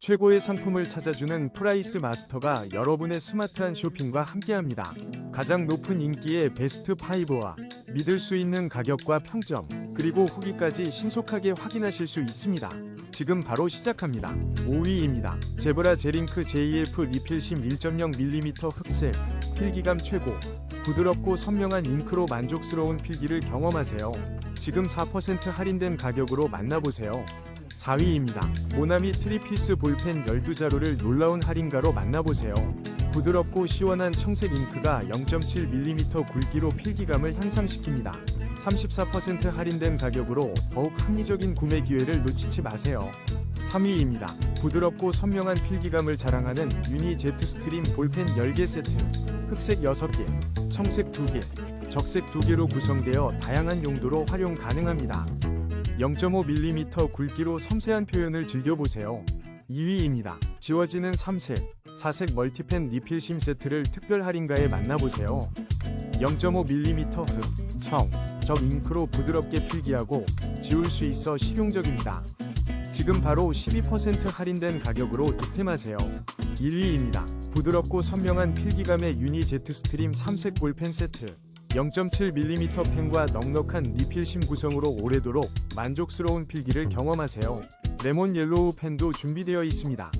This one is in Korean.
최고의 상품을 찾아주는 프라이스 마스터가 여러분의 스마트한 쇼핑과 함께합니다. 가장 높은 인기의 베스트 5와 믿을 수 있는 가격과 평점, 그리고 후기까지 신속하게 확인하실 수 있습니다. 지금 바로 시작합니다. 5위입니다. 제브라 제링크 JF 리필심 1.0mm 흑색, 필기감 최고, 부드럽고 선명한 잉크로 만족스러운 필기를 경험하세요. 지금 4% 할인된 가격으로 만나보세요. 4위입니다. 모나미 트리피스 볼펜 12자루를 놀라운 할인가로 만나보세요. 부드럽고 시원한 청색 잉크가 0.7mm 굵기로 필기감을 향상시킵니다. 34% 할인된 가격으로 더욱 합리적인 구매 기회를 놓치지 마세요. 3위입니다. 부드럽고 선명한 필기감을 자랑하는 유니 제트 스트림 볼펜 10개 세트. 흑색 6개, 청색 2개, 적색 2개로 구성되어 다양한 용도로 활용 가능합니다. 0.5mm 굵기로 섬세한 표현을 즐겨보세요. 2위입니다. 지워지는 3색, 4색 멀티펜 리필 심 세트를 특별 할인가에 만나보세요. 0.5mm 흑, 청, 적 잉크로 부드럽게 필기하고 지울 수 있어 실용적입니다. 지금 바로 12% 할인된 가격으로 득템하세요. 1위입니다. 부드럽고 선명한 필기감의 유니 제트 스트림 3색 볼펜 세트. 0.7mm 펜과 넉넉한 리필심 구성으로 오래도록 만족스러운 필기를 경험하세요. 레몬 옐로우 펜도 준비되어 있습니다.